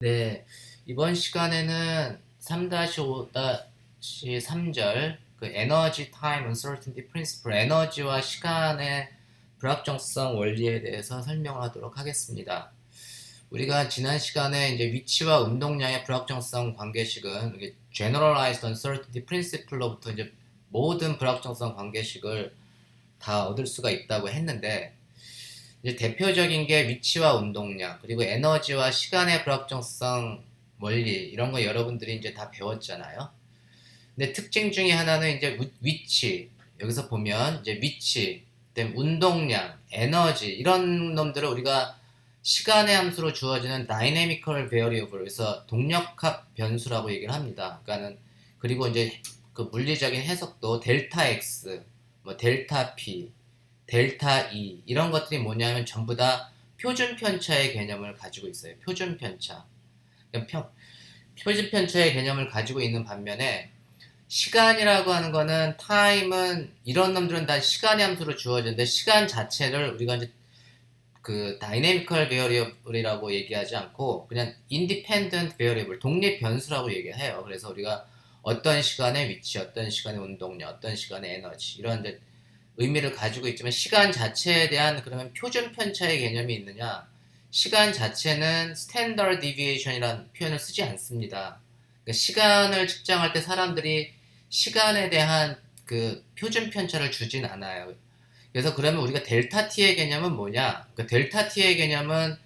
네, 이번 시간에는 3-5-3절 그 에너지 타임 uncertainty 에너지와 시간의 불확정성 원리에 대해서 설명하도록 하겠습니다. 우리가 지난 시간에 이제 위치와 운동량의 불확정성 관계식은 generalized uncertainty principle로부터 이제 모든 불확정성 관계식을 다 얻을 수가 있다고 했는데 이제 대표적인 게 위치와 운동량, 그리고 에너지와 시간의 불확정성 원리, 이런 거 여러분들이 이제 다 배웠잖아요. 근데 특징 중에 하나는 이제 위- 위치, 여기서 보면 이제 위치, 운동량, 에너지, 이런 놈들을 우리가 시간의 함수로 주어지는 dynamical variable, 그래서 동력합 변수라고 얘기를 합니다. 그러니까는, 그리고 이제 그 물리적인 해석도 델타 x, 뭐 델타 p, 델타 E 이런 것들이 뭐냐면 전부 다 표준 편차의 개념을 가지고 있어요. 표준 편차. 그러니까 표, 표준 편차의 개념을 가지고 있는 반면에 시간이라고 하는 거는 타임은 이런 놈들은 다 시간의 함수로 주어지는데 시간 자체를 우리가 이제 그 다이내미컬 베어리블이라고 얘기하지 않고 그냥 인디펜던트 베어리블 독립 변수라고 얘기해요. 그래서 우리가 어떤 시간의 위치, 어떤 시간의 운동량, 어떤 시간의 에너지 이런 이제 의미를 가지고 있지만 시간 자체에 대한 그러면 표준 편차의 개념이 있느냐? 시간 자체는 스탠더드 디비에이션이라는 표현을 쓰지 않습니다. 그러니까 시간을 측정할 때 사람들이 시간에 대한 그 표준 편차를 주진 않아요. 그래서 그러면 우리가 델타 t의 개념은 뭐냐? 그 델타 t의 개념은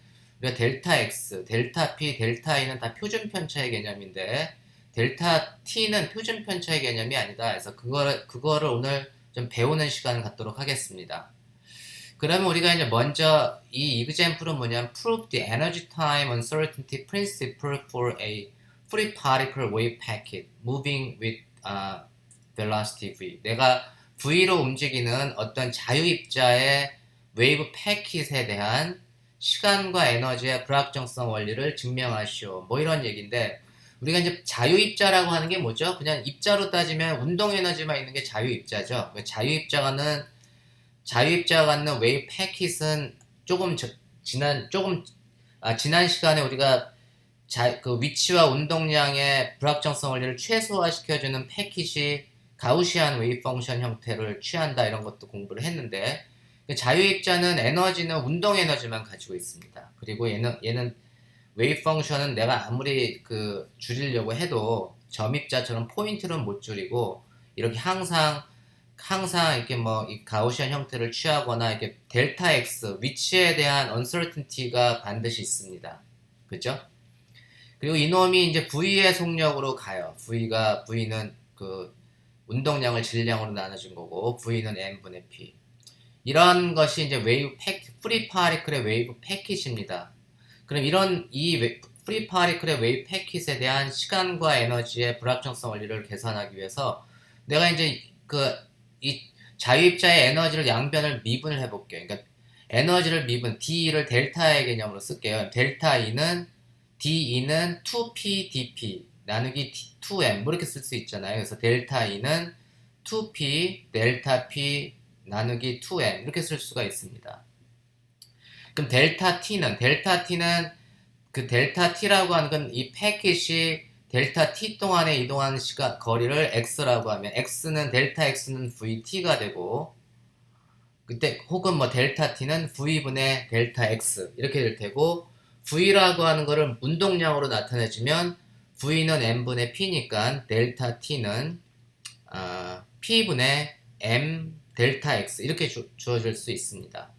우리가 델타 x, 델타 p, 델타 e는 다 표준 편차의 개념인데 델타 t는 표준 편차의 개념이 아니다. 그래서 그거를 그거를 오늘 좀 배우는 시간을 갖도록 하겠습니다. 그러면 우리가 이제 먼저 이 example은 뭐냐면 prove the energy time uncertainty principle for a free particle wave packet moving with uh, velocity v. 내가 v로 움직이는 어떤 자유입자의 웨이브 패킷에 대한 시간과 에너지의 불확정성 원리를 증명하시오. 뭐 이런 얘기인데 우리가 이제 자유입자라고 하는 게 뭐죠? 그냥 입자로 따지면 운동 에너지만 있는 게 자유입자죠. 그 자유입자가는 자유입자가 갖는 웨이브 패킷은 조금 저- 지난 조금 아, 지난 시간에 우리가 자, 그 위치와 운동량의 불확정성 원리를 최소화시켜주는 패킷이 가우시안 웨이브 펑션 형태를 취한다 이런 것도 공부를 했는데 그 자유입자는 에너지는 운동 에너지만 가지고 있습니다. 그리고 얘는 얘는 웨이브 펑션은 내가 아무리 그 줄이려고 해도 점입자처럼 포인트는 못 줄이고 이렇게 항상 항상 이렇게 뭐 이 가우시안 형태를 취하거나 이렇게 델타 x 위치에 대한 uncertainty가 반드시 있습니다. 그죠? 그리고 이놈이 이제 V의 속력으로 가요. V가 V는 그 운동량을 질량으로 나눠준 거고 V는 n분의 p. 이런 것이 이제 웨이브 패 프리 파리클의 웨이브 패킷입니다. 그럼 이런 이 웨- 프리 파리클의 웨이브 패킷에 대한 시간과 에너지의 불확정성 원리를 계산하기 위해서 내가 이제 그 이 자유입자의 에너지를 양변을 미분을 해볼게요. 그러니까 에너지를 미분 D를 델타의 개념으로 쓸게요. 델타 E는 DE는 2P dP 나누기 2M 뭐 이렇게 쓸 수 있잖아요. 그래서 델타 E는 2P 델타 P 나누기 2M 이렇게 쓸 수가 있습니다. 그럼 델타 T는 델타 T는 그 델타 T라고 하는 건 이 패킷이 델타 T 동안에 이동하는 시간 거리를 X라고 하면 X는 델타 X는 VT가 되고 그때 혹은 뭐 델타 T는 V분의 델타 X 이렇게 될 테고 V라고 하는 거를 운동량으로 나타내주면 V는 M분의 P니까 델타 T는 아, P분의 M 델타 X 이렇게 주, 주어질 수 있습니다.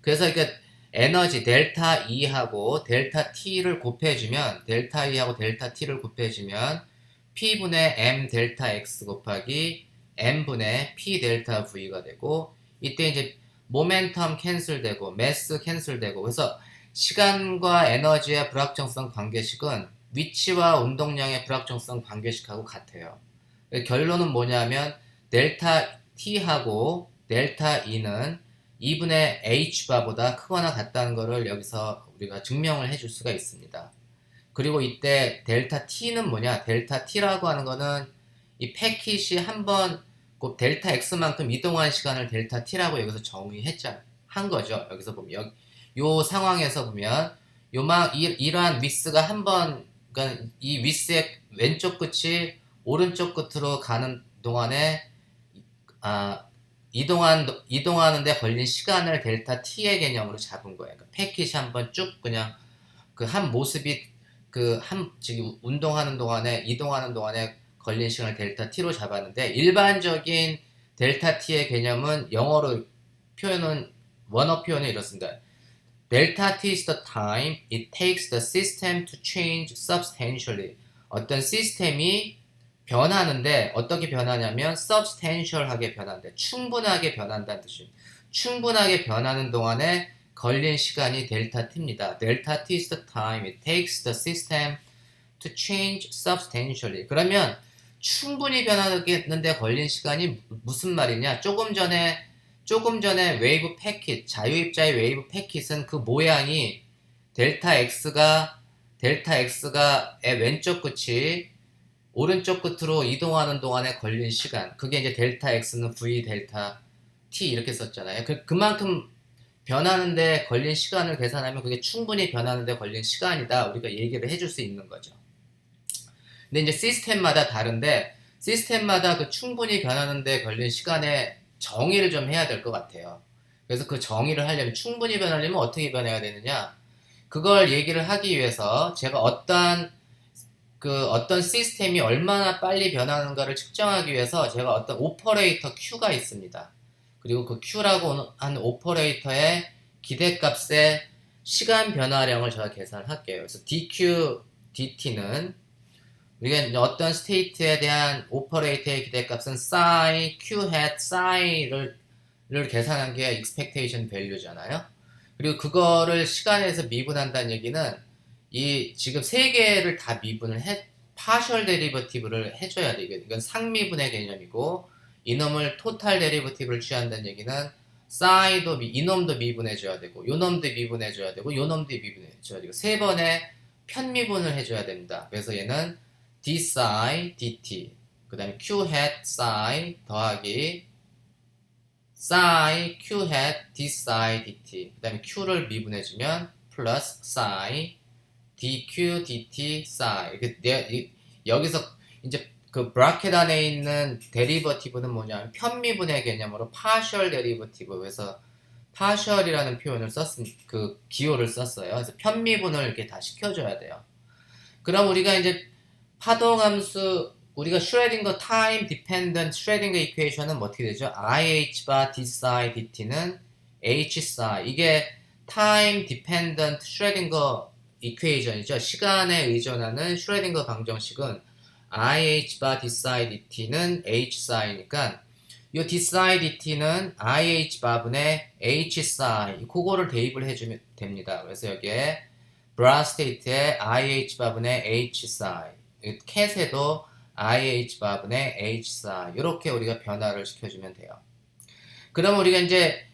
그래서 이게 에너지 델타 E하고 델타 T를 곱해주면 델타 E하고 델타 T를 곱해주면 P분의 M 델타 X 곱하기 M분의 P 델타 V가 되고 이때 이제 모멘텀 캔슬되고 매스 캔슬되고 그래서 시간과 에너지의 불확정성 관계식은 위치와 운동량의 불확정성 관계식하고 같아요. 결론은 뭐냐면 델타 T하고 델타 E는 2분의 h바보다 크거나 같다는 것을 여기서 우리가 증명을 해줄 수가 있습니다. 그리고 이때 델타 t는 뭐냐? 델타 t라고 하는 거는 이 패킷이 한번 그 델타 x만큼 이동한 시간을 델타 t라고 여기서 정의했죠. 한 거죠. 여기서 보면 여- 요 상황에서 보면 요만 이, 이러한 위스가 한번 그러니까 이 위스의 왼쪽 끝이 오른쪽 끝으로 가는 동안에 아 이동한 이동하는데 걸린 시간을 델타 t의 개념으로 잡은 거예요. 그러니까 패킷이 한번 쭉 그냥 그 한 모습이 그 한 지금 운동하는 동안에 이동하는 동안에 걸린 시간을 델타 t로 잡았는데 일반적인 델타 t의 개념은 영어로 표현은 원어 표현은 이렇습니다. 델타 t is the time it takes the system to change substantially. 어떤 시스템이 변하는데 어떻게 변하냐면 substantial하게 변한대. 충분하게 변한다는 뜻입니다. 충분하게 변하는 동안에 걸린 시간이 델타 t입니다. 델타 t is the time it takes the system to change substantially. 그러면 충분히 변하겠는데 걸린 시간이 무슨 말이냐? 조금 전에 조금 전에 웨이브 패킷 자유입자의 웨이브 패킷은 그 모양이 델타 x가 델타 x가의 왼쪽 끝이 오른쪽 끝으로 이동하는 동안에 걸린 시간 그게 이제 델타 x는 v 델타 t 이렇게 썼잖아요. 그, 그만큼 변하는데 걸린 시간을 계산하면 그게 충분히 변하는데 걸린 시간이다. 우리가 얘기를 해줄 수 있는 거죠. 근데 이제 시스템마다 다른데 시스템마다 그 충분히 변하는데 걸린 시간에 정의를 좀 해야 될 것 같아요. 그래서 그 정의를 하려면 충분히 변하려면 어떻게 변해야 되느냐? 그걸 얘기를 하기 위해서 제가 어떤 그 어떤 시스템이 얼마나 빨리 변하는가를 측정하기 위해서 제가 어떤 오퍼레이터 Q가 있습니다. 그리고 그 Q라고 한 오퍼레이터의 기대값의 시간 변화량을 제가 계산을 할게요. 그래서 DQ, DT는 우리가 어떤 스테이트에 대한 오퍼레이터의 기대값은 psi, q hat, psi를 를 계산한 게 expectation value잖아요. 그리고 그거를 시간에서 미분한다는 얘기는 이 지금 세 개를 다 미분을 해 파셜 데리버티브를 해줘야 돼. 이건 상미분의 개념이고 이놈을 토탈 데리버티브를 취한다는 얘기는 싸이도 미, 이놈도 미분해줘야 되고 요놈도 미분해줘야 되고 요놈도 미분해줘야 되고 세 번의 편미분을 해줘야 됩니다. 그래서 얘는 d psi dt 그 다음에 q hat psi 더하기 psi q hat d psi dt 그 다음에 q를 미분해주면 플러스 psi dq dt psi 이렇게 여기서 이제 그 브라켓 안에 있는 데리버티브는 뭐냐면 편미분의 개념으로 파셜 데리버티브 그래서 파셜이라는 표현을 썼음 그 기호를 썼어요. 그래서 편미분을 이렇게 다 시켜줘야 돼요. 그럼 우리가 이제 파동함수 우리가 슈레딩거 타임 디펜던트 슈레딩거 이퀘이션은 뭐 어떻게 되죠? IH 바 D psi DT는 H psi 이게 타임 디펜던트 슈레딩거 이퀘이션이죠. 시간에 의존하는 슈레딩거 방정식은 IH 바 D psi DT는 H psi니까 이 D psi DT는 IH 바분의 H psi 그거를 대입을 해주면 됩니다. 그래서 여기에 브라 스테이트의 IH 바분의 H psi 캣에도 IH 바분의 H 사 이렇게 우리가 변화를 시켜주면 돼요. 그럼 우리가 이제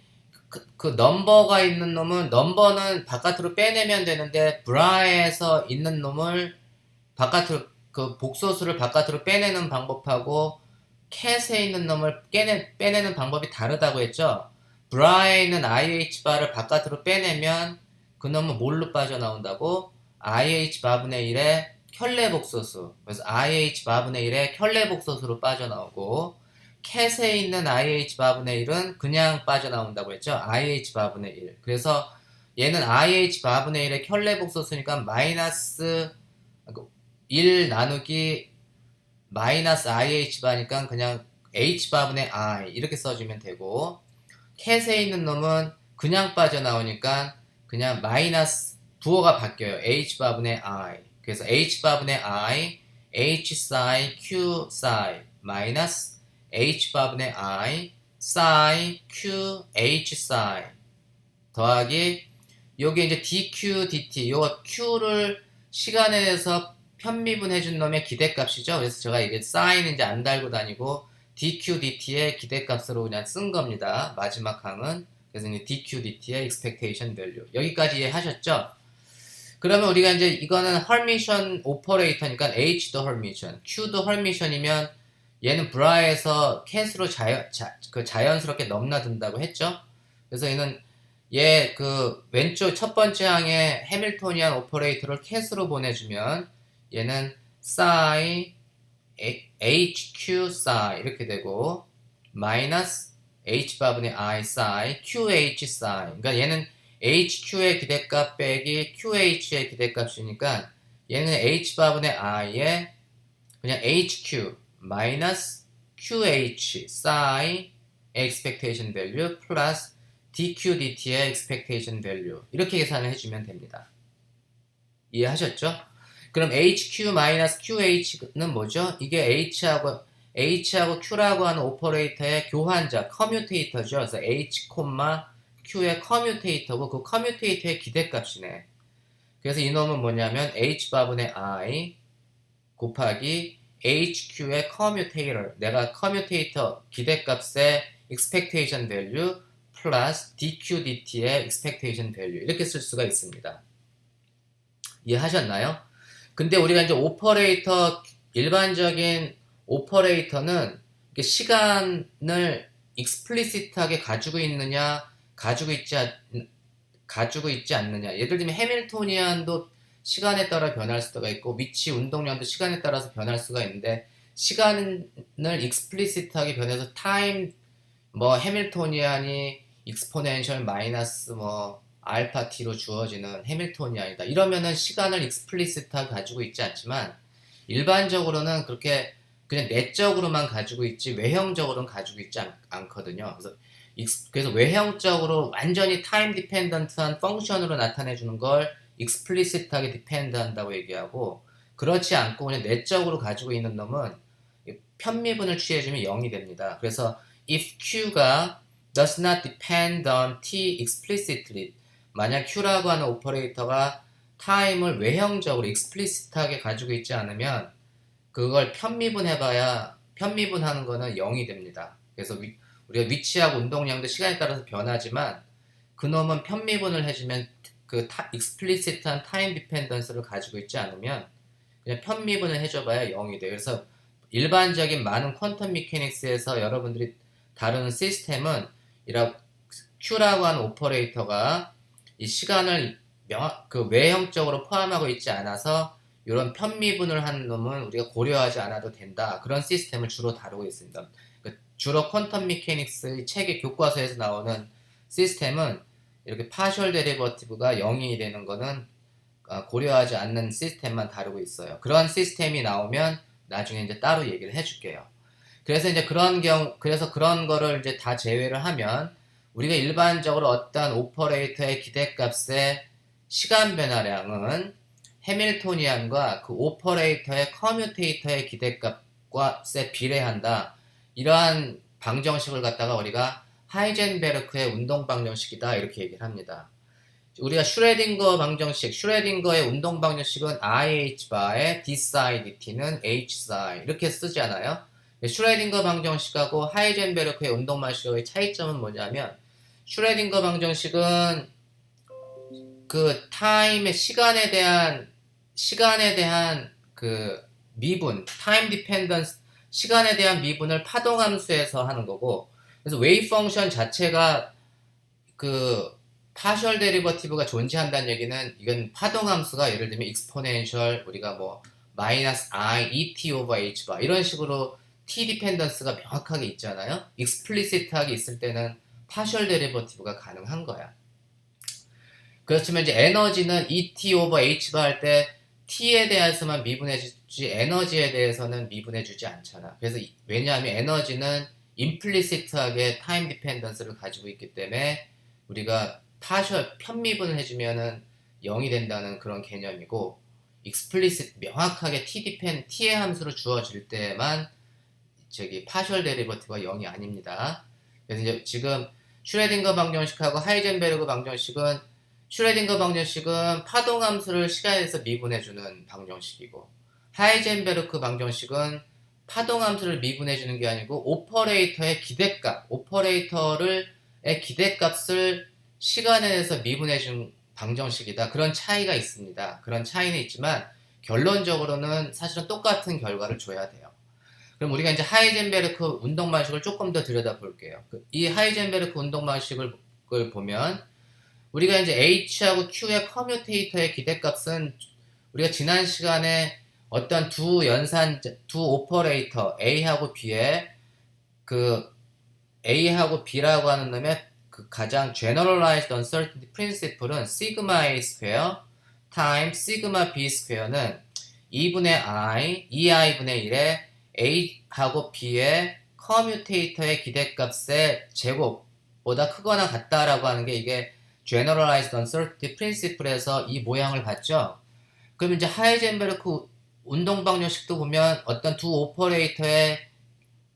그, 그, 넘버가 있는 놈은 넘버는 바깥으로 빼내면 되는데 브라에서 있는 놈을 바깥으로 그 복소수를 바깥으로 빼내는 방법하고 캣에 있는 놈을 빼내, 빼내는 방법이 다르다고 했죠. 브라에 있는 IH 바를 바깥으로 빼내면 그 놈은 뭘로 빠져나온다고? IH 바분의 1에 켤레 복소수 그래서 IH 바분의 1에 켤레 복소수로 빠져나오고 캣에 있는 IH 바분의 1은 그냥 빠져나온다고 했죠. IH 바분의 1 그래서 얘는 IH 바분의 1의 켤레 복소수니까 마이너스 1 나누기 마이너스 IH 바니까 그냥 H 바분의 I 이렇게 써주면 되고 캣에 있는 놈은 그냥 빠져나오니까 그냥 마이너스 부호가 바뀌어요. H 바분의 I 그래서 h 바분의 i, h psi, q psi 마이너스 h 바분의 i, psi, q, h psi 더하기 여기 이제 dq, dt 요 q를 시간에 대해서 편미분해 준 놈의 기대값이죠. 그래서 제가 이게 사인 이제 안 달고 다니고 dq, dt의 기대값으로 그냥 쓴 겁니다. 마지막 항은 그래서 이제 dq, dt의 expectation value 여기까지 이해하셨죠? 그러면 우리가 이제 이거는 헐미션 오퍼레이터니까 H도 헐미션, Q도 헐미션이면 얘는 브라에서 캣으로 자연, 자, 그 자연스럽게 넘나든다고 했죠. 그래서 얘는 얘 그 왼쪽 첫 번째 항에 해밀토니안 오퍼레이터를 캣으로 보내주면 얘는 psi hq psi 이렇게 되고 마이너스 h 바분의 i psi qh psi 그러니까 얘는 hq의 기대값 빼기 qh의 기대값이니까 얘는 h 바분의 i에 그냥 hq 마이너스 qh psi expectation value 플러스 dq dt의 expectation value 이렇게 계산을 해주면 됩니다. 이해하셨죠? 그럼 hq 마이너스 qh는 뭐죠? 이게 h하고 h하고 q라고 하는 오퍼레이터의 교환자 커뮤테이터죠. 그래서 h, q의 커뮤테이터고 그 커뮤테이터의 기대값이네. 그래서 이 놈은 뭐냐면 h 바분의 i 곱하기 HQ의 커뮤테이터 내가 커뮤테이터 기대값의 expectation value 플러스 DQ DT의 expectation value 이렇게 쓸 수가 있습니다. 이해하셨나요? 근데 우리가 이제 오퍼레이터 일반적인 오퍼레이터는 시간을 익스플리시트하게 가지고 있느냐 가지고 있지 않, 가지고 있지 않느냐 예를 들면 해밀토니안도 시간에 따라 변할 수가 있고 위치 운동량도 시간에 따라서 변할 수가 있는데 시간을 익스플리시트하게 변해서 타임 뭐 해밀토니안이 익스포넨셜 마이너스 뭐 알파 t로 주어지는 해밀토니안이다. 이러면은 시간을 익스플리시트하게 가지고 있지 않지만 일반적으로는 그렇게 그냥 내적으로만 가지고 있지 외형적으로는 가지고 있지 않, 않거든요. 그래서 그래서 외형적으로 완전히 타임 디펜던트한 펑션으로 나타내 주는 걸 explicit하게 depend 한다고 얘기하고 그렇지 않고 그냥 내적으로 가지고 있는 놈은 편미분을 취해주면 0이 됩니다. 그래서 if q가 does not depend on t explicitly 만약 q라고 하는 오퍼레이터가 타임을 외형적으로 explicit하게 가지고 있지 않으면 그걸 편미분해봐야 편미분하는 거는 0이 됩니다. 그래서 위, 우리가 위치하고 운동량도 시간에 따라서 변하지만 그놈은 편미분을 해주면 그 타, 익스플리시트한 타임 디펜던스를 가지고 있지 않으면 그냥 편미분을 해줘봐야 0이 돼요. 그래서 일반적인 많은 퀀텀 미케닉스에서 여러분들이 다루는 시스템은 이라 Q라고 하는 오퍼레이터가 이 시간을 명, 그 외형적으로 포함하고 있지 않아서 이런 편미분을 하는 놈은 우리가 고려하지 않아도 된다. 그런 시스템을 주로 다루고 있습니다. 그 주로 퀀텀 미케닉스 책의 교과서에서 나오는 시스템은 이렇게 파셜 데리버티브가 0이 되는 거는 아, 고려하지 않는 시스템만 다루고 있어요. 그런 시스템이 나오면 나중에 이제 따로 얘기를 해줄게요. 그래서 이제 그런 경, 그래서 그런 거를 이제 다 제외를 하면 우리가 일반적으로 어떤 오퍼레이터의 기대값의 시간 변화량은 해밀토니안과 그 오퍼레이터의 커뮤테이터의 기대값과에 비례한다. 이러한 방정식을 갖다가 우리가 하이젠베르크의 운동 방정식이다 이렇게 얘기를 합니다. 우리가 슈레딩거 방정식, 슈레딩거의 운동 방정식은 IH 바에 D 사이 DT는 H 사이 이렇게 쓰잖아요. 슈레딩거 방정식하고 하이젠베르크의 운동 방식의 차이점은 뭐냐면 슈레딩거 방정식은 그 타임의 시간에 대한 시간에 대한 그 미분, 타임 디펜던스 시간에 대한 미분을 파동함수에서 하는 거고 그래서 웨이 펑션 자체가 그 파셜 데리버티브가 존재한다는 얘기는 이건 파동 함수가 예를 들면 익스포넨셜 우리가 뭐 마이너스 i et over h 바 이런 식으로 t 디펜던스가 명확하게 있잖아요. 익스플리시트하게 있을 때는 파셜 데리버티브가 가능한 거야. 그렇지만 이제 에너지는 et over h 바 할 때 t에 대해서만 미분해 주지 에너지에 대해서는 미분해 주지 않잖아. 그래서 왜냐하면 에너지는 임플리시트하게 타임 디펜던스를 가지고 있기 때문에 우리가 파셜 편미분을 해주면은 0이 된다는 그런 개념이고 익스플리시트 명확하게 t 디펜 t의 함수로 주어질 때만 저기 파셜 데리버티브가 0이 아닙니다. 그래서 이제 지금 슈레딩거 방정식하고 하이젠베르그 방정식은 슈레딩거 방정식은 파동 함수를 시간에서 미분해주는 방정식이고 하이젠베르크 방정식은 파동함수를 미분해 주는 게 아니고 오퍼레이터의 기대값, 오퍼레이터를 의 기대값을 시간에 대해서 미분해 준 방정식이다. 그런 차이가 있습니다. 그런 차이는 있지만 결론적으로는 사실은 똑같은 결과를 줘야 돼요. 그럼 우리가 이제 하이젠베르크 운동 방식을 조금 더 들여다 볼게요. 그이 하이젠베르크 운동 방식을 보면 우리가 이제 h하고 q의 커뮤테이터의 기대값은 우리가 지난 시간에 어떤 두 연산 두 오퍼레이터 a하고 b의 그 a하고 b라고 하는 놈의 그 가장 generalized uncertainty principle은 sigma a square times sigma b square는 2분의 i, 2i분의 1의 a하고 b의 커뮤테이터의 기대값의 제곱보다 크거나 같다라고 하는 게 이게 generalized uncertainty principle에서 이 모양을 봤죠. 그럼 이제 하이젠베르크 운동 방정식도 보면 어떤 두 오퍼레이터의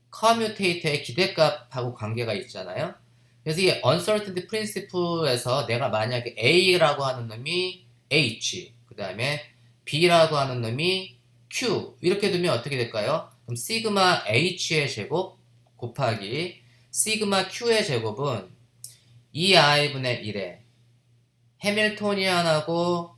커뮤테이터의 기대값하고 관계가 있잖아요. 그래서 이 uncertainty principle에서 내가 만약에 A라고 하는 놈이 H, 그 다음에 B라고 하는 놈이 Q 이렇게 두면 어떻게 될까요? 그럼 시그마 H의 제곱 곱하기 시그마 Q의 제곱은 2i분의 1에 해밀토니안하고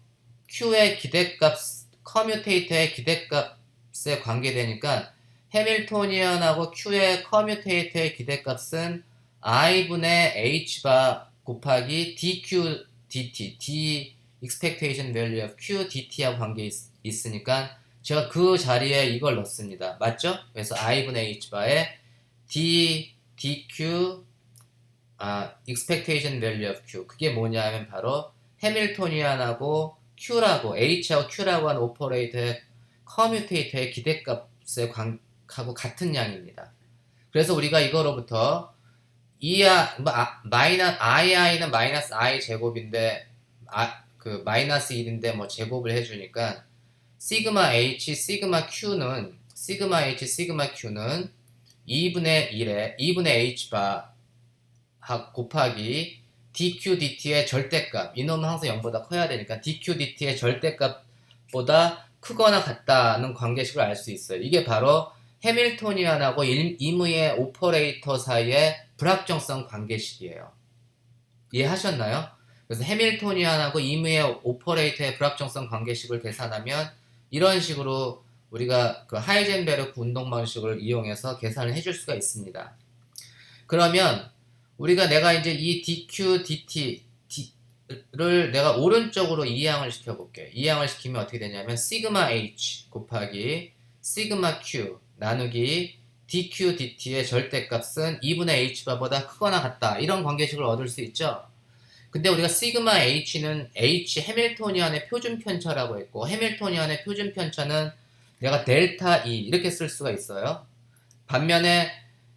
Q의 기대값, 커뮤테이터의 기대값에 관계되니까 해밀토니안하고 Q의 커뮤테이터의 기대값은 i분의 h바 곱하기 dq dt, d expectation value of q dt하고 관계 있, 있으니까 제가 그 자리에 이걸 넣습니다. 맞죠? 그래서 i분의 h바에 d dq 아, expectation value of q 그게 뭐냐면 바로 해밀토니안하고 q라고 h하고 q라고 하는 오퍼레이터의 커뮤테이터의 기대값에 관, 하고 같은 양입니다. 그래서 우리가 이거로부터 이야 뭐, 아, 마이너 ii는 마이너스 i 제곱인데 아, 그 마이너스 1인데 뭐 제곱을 해주니까 시그마 h 시그마 q는 시그마 h 시그마 q는 2분의 1에 2분의 h바 곱하기 dq dt의 절대값 이놈은 항상 0보다 커야 되니까 dq dt의 절대값보다 크거나 같다는 관계식을 알 수 있어요. 이게 바로 해밀토니안하고 임의의 오퍼레이터 사이의 불확정성 관계식이에요. 이해하셨나요? 그래서 해밀토니안하고 임의의 오퍼레이터의 불확정성 관계식을 계산하면 이런 식으로 우리가 그 하이젠베르크 운동 방식을 이용해서 계산을 해줄 수가 있습니다. 그러면 우리가 내가 이제 이 dq dt를 내가 오른쪽으로 이항을 시켜 볼게. 이항을 시키면 어떻게 되냐면 시그마 h 곱하기 시그마 q 나누기 dq dt의 절대값은 2분의 h바보다 크거나 같다. 이런 관계식을 얻을 수 있죠. 근데 우리가 시그마 h는 h 해밀토니안의 표준 편차라고 했고 해밀토니안의 표준 편차는 내가 델타 E 이렇게 쓸 수가 있어요. 반면에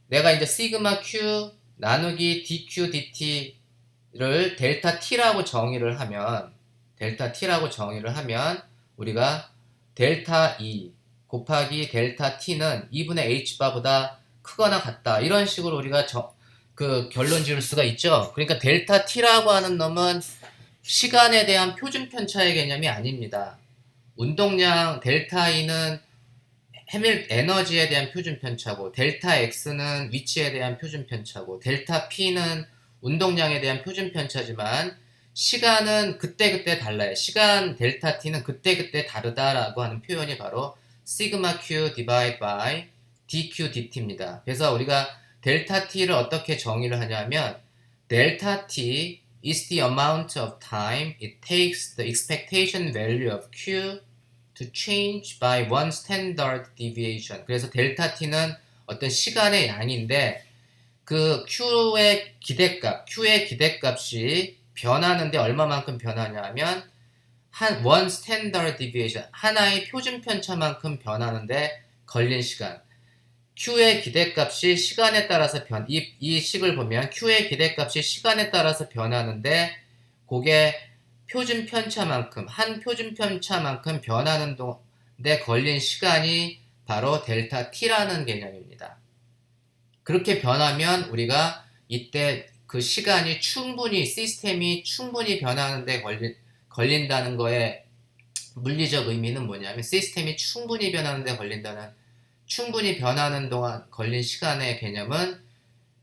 내가 이제 시그마 q 나누기 dq dt를 델타 t라고 정의를 하면 델타 t라고 정의를 하면 우리가 델타 E 곱하기 델타 t는 2분의 h바보다 크거나 같다. 이런 식으로 우리가 저, 그 결론 지을 수가 있죠. 그러니까 델타 t라고 하는 놈은 시간에 대한 표준 편차의 개념이 아닙니다. 운동량 델타 E는 해밀 에너지에 대한 표준 편차고 델타 X는 위치에 대한 표준 편차고 델타 P는 운동량에 대한 표준 편차지만 시간은 그때그때 달라요. 시간 델타 T는 그때그때 다르다라고 하는 표현이 바로 시그마 Q divide by dq dt입니다. 그래서 우리가 델타 t를 어떻게 정의를 하냐면 델타 t is the amount of time it takes the expectation value of q to change by one standard deviation. 그래서 델타 t는 어떤 시간의 양인데 그 q의 기대값, q의 기대값이 변하는데 얼마만큼 변하냐면 한 one standard deviation 하나의 표준 편차만큼 변하는데 걸린 시간. Q의 기대값이 시간에 따라서 변, 이, 이 식을 보면 Q의 기대값이 시간에 따라서 변하는데 그게 표준 편차만큼, 한 표준 편차만큼 변하는 동데 걸린 시간이 바로 델타 T라는 개념입니다. 그렇게 변하면 우리가 이때 그 시간이 충분히, 시스템이 충분히 변하는데 걸린, 걸린다는 거에 물리적 의미는 뭐냐면 시스템이 충분히 변하는데 걸린다는 충분히 변하는 동안 걸린 시간의 개념은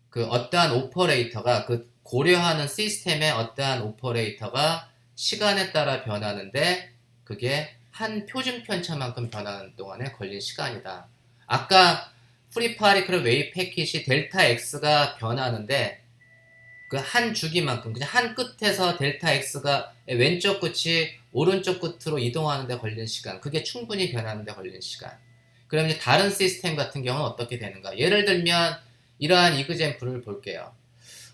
그 어떠한 오퍼레이터가 그 고려하는 시스템의 어떠한 오퍼레이터가 시간에 따라 변하는데 그게 한 표준 편차만큼 변하는 동안에 걸린 시간이다. 아까 프리 파리클 웨이 패킷이 델타 X가 변하는데 그 한 주기만큼 그냥 한 끝에서 델타 x가 왼쪽 끝이 오른쪽 끝으로 이동하는데 걸리는 시간 그게 충분히 변하는데 걸리는 시간. 그럼 이제 다른 시스템 같은 경우는 어떻게 되는가? 예를 들면 이러한 이그젠플을 볼게요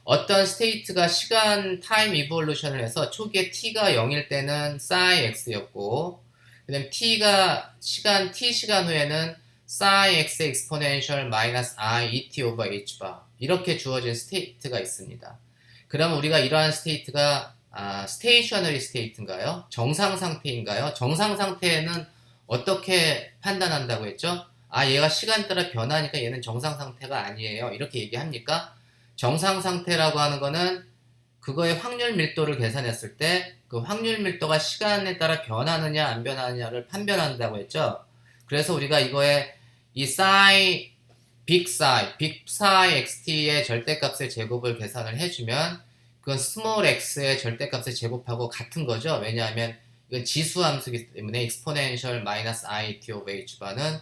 어떤 스테이트가 시간 타임 이볼루션을 해서 초기에 t가 0일 때는 psi x였고 그 다음에 t가 시간 t 시간 후에는 psi x exponential minus i et over h bar 이렇게 주어진 스테이트가 있습니다. 그럼 우리가 이러한 스테이트가 아, 스테이셔너리 스테이트인가요? 정상 상태인가요? 정상 상태는 어떻게 판단한다고 했죠? 아 얘가 시간 따라 변하니까 얘는 정상 상태가 아니에요. 이렇게 얘기합니까? 정상 상태라고 하는 거는 그거의 확률 밀도를 계산했을 때 그 확률 밀도가 시간에 따라 변하느냐 안 변하느냐를 판별한다고 했죠. 그래서 우리가 이거에 이 psi 빅 psi, 빅 psi xt의 절대값의 제곱을 계산을 해주면 그건 스몰 x의 절대값의 제곱하고 같은 거죠. 왜냐하면 이건 지수 함수이기 때문에 exponential minus i t of h 바는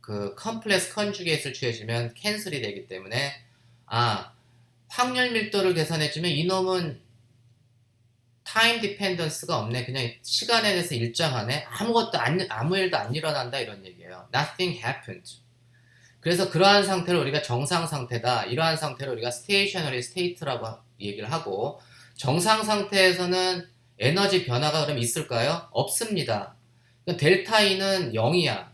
그 컴플렉스 컨주게이트를 취해주면 캔슬이 되기 때문에 아 확률 밀도를 계산해주면 이놈은 타임 디펜던스가 없네. 그냥 시간에 대해서 일정하네. 아무것도 안, 아무 일도 안 일어난다 이런 얘기예요. Nothing happened. 그래서 그러한 상태를 우리가 정상 상태다. 이러한 상태를 우리가 stationary state라고 얘기를 하고 정상 상태에서는 에너지 변화가 그럼 있을까요? 없습니다. 그러니까 델타 E는 0이야.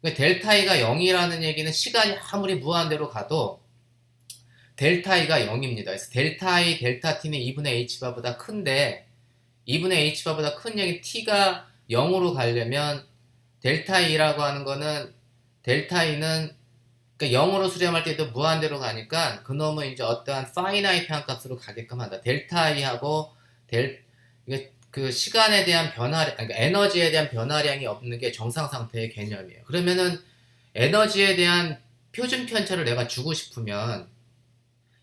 그러니까 델타 E가 0이라는 얘기는 시간이 아무리 무한대로 가도 델타 E가 0입니다. 그래서 델타 E, 델타 T는 2분의 H바보다 큰데 2분의 H바보다 큰 얘기 T가 0으로 가려면 델타 E라고 하는 거는 델타 E는 그러니까 0으로 수렴할 때도 무한대로 가니까 그놈은 이제 어떠한 파이나이트한 값으로 가게끔 한다. 델타 E하고 델 그 시간에 대한 변화, 그러니까 에너지에 대한 변화량이 없는 게 정상 상태의 개념이에요. 그러면은 에너지에 대한 표준 편차를 내가 주고 싶으면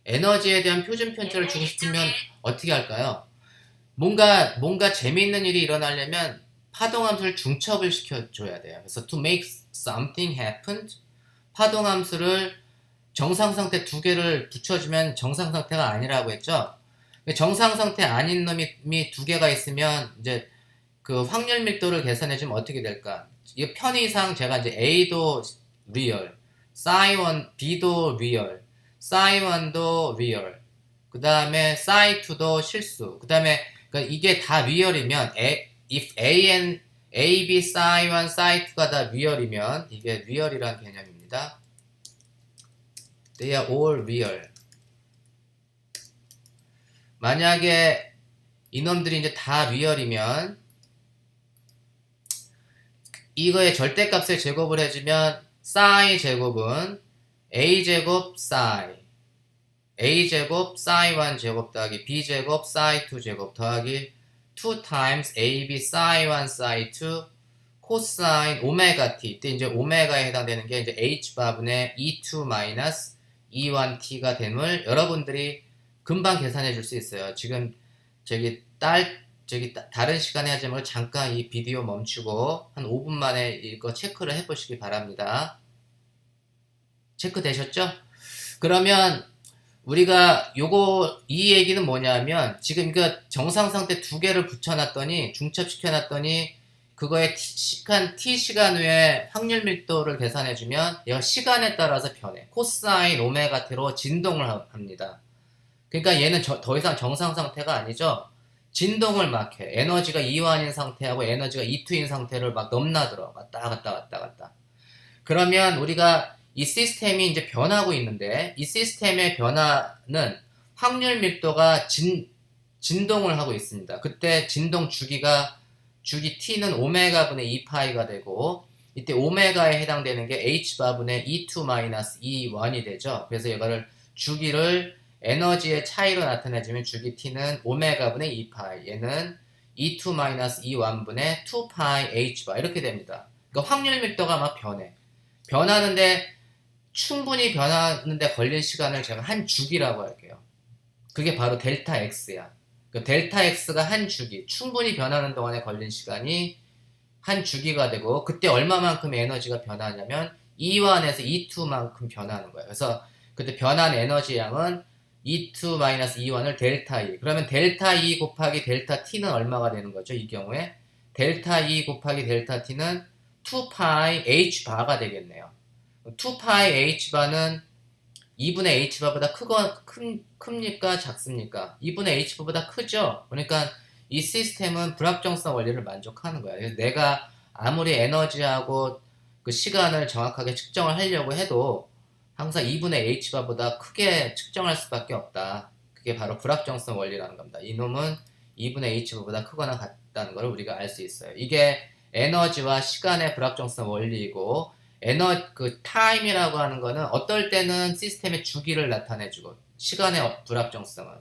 에너지에 대한 표준 편차를 주고 싶으면 어떻게 할까요? 뭔가 뭔가 재미있는 일이 일어나려면 파동함수를 중첩을 시켜줘야 돼요. 그래서 to make something happen 파동함수를 정상 상태 두 개를 붙여주면 정상 상태가 아니라고 했죠. 정상 상태 아닌 놈이 두 개가 있으면 이제 그 확률 밀도를 계산해 주면 어떻게 될까? 이 편의상 제가 이제 A도 리얼, psi1 B도 리얼, psi1도 리얼, 그 다음에 psi2도 실수, 그 다음에 그러니까 이게 다 리얼이면 A, if A and A, B, psi1, psi2가 다 리얼이면 이게 리얼이라는 개념입니다. They are all real. 만약에 이놈들이 이제 다 리얼이면 이거의 절대값을 제곱을 해주면 psi 제곱은 a 제곱 psi a 제곱 psi1 제곱 더하기 b 제곱 psi2 제곱 더하기 2 times ab psi1 psi2 코사인 오메가 t 이때 이제 오메가에 해당되는 게 이제 h 바분의 e2 마이너스 e1t가 됨을 여러분들이 금방 계산해 줄 수 있어요. 지금 저기 딸 저기 따, 다른 시간에 하지 말고 잠깐 이 비디오 멈추고 한 5분 만에 이거 체크를 해 보시기 바랍니다. 체크 되셨죠? 그러면 우리가 요거 이 얘기는 뭐냐면 지금 그 정상 상태 두 개를 붙여놨더니 중첩시켜 놨더니 그거의 t, 시간 t 시간 후에 확률 밀도를 계산해주면 얘가 시간에 따라서 변해 코사인 오메가 t로 진동을 합니다. 그러니까 얘는 저, 더 이상 정상 상태가 아니죠. 진동을 막 해. 에너지가 이완인 상태하고 에너지가 이투인 상태를 막 넘나들어. 왔다 갔다 왔다 갔다. 그러면 우리가 이 시스템이 이제 변하고 있는데 이 시스템의 변화는 확률 밀도가 진, 진동을 하고 있습니다. 그때 진동 주기가 주기 t는 오메가 분의 2파이가 되고 이때 오메가에 해당되는 게 h바분의 e2 마이너스 e1이 되죠. 그래서 이거를 주기를 에너지의 차이로 나타내주면 주기 t는 오메가분의 2파이 얘는 e2 마이너스 e1분의 2파이 h바 이렇게 됩니다. 그러니까 확률 밀도가 막 변해. 변하는데 충분히 변하는데 걸린 시간을 제가 한 주기라고 할게요. 그게 바로 델타 x야. 그 델타 x가 한 주기, 충분히 변하는 동안에 걸린 시간이 한 주기가 되고 그때 얼마만큼 에너지가 변하냐면 E1에서 E2만큼 변하는 거예요. 그래서 그때 변한 에너지 양은 E2 마이너스 E1을 델타 E. 그러면 델타 E 곱하기 델타 T는 얼마가 되는 거죠? 이 경우에 델타 E 곱하기 델타 T는 2파이 H 바가 되겠네요. 2파이 H 바는 2분의 H 바보다 크거 큰, 큽니까 작습니까? 2분의 H 바보다 크죠. 그러니까 이 시스템은 불확정성 원리를 만족하는 거야. 그래서 내가 아무리 에너지하고 그 시간을 정확하게 측정을 하려고 해도 항상 2분의 h바보다 크게 측정할 수밖에 없다. 그게 바로 불확정성 원리라는 겁니다. 이놈은 2분의 h바보다 크거나 같다는 걸 우리가 알 수 있어요. 이게 에너지와 시간의 불확정성 원리이고 에너 그 타임이라고 하는 거는 어떨 때는 시스템의 주기를 나타내주고 시간의 어- 불확정성은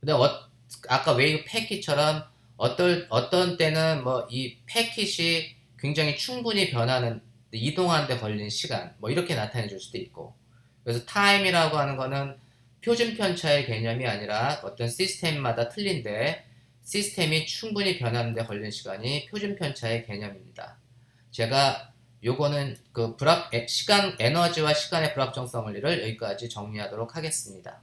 근데 어, 아까 웨이브 패킷처럼 어떨 어떤 때는 뭐 이 패킷이 굉장히 충분히 변하는 이동하는데 걸린 시간 뭐 이렇게 나타내 줄 수도 있고 그래서 타임이라고 하는 거는 표준 편차의 개념이 아니라 어떤 시스템마다 틀린데 시스템이 충분히 변하는데 걸린 시간이 표준 편차의 개념입니다. 제가 요거는 그 에- 시간 에너지와 시간의 불확정성 원리를 여기까지 정리하도록 하겠습니다.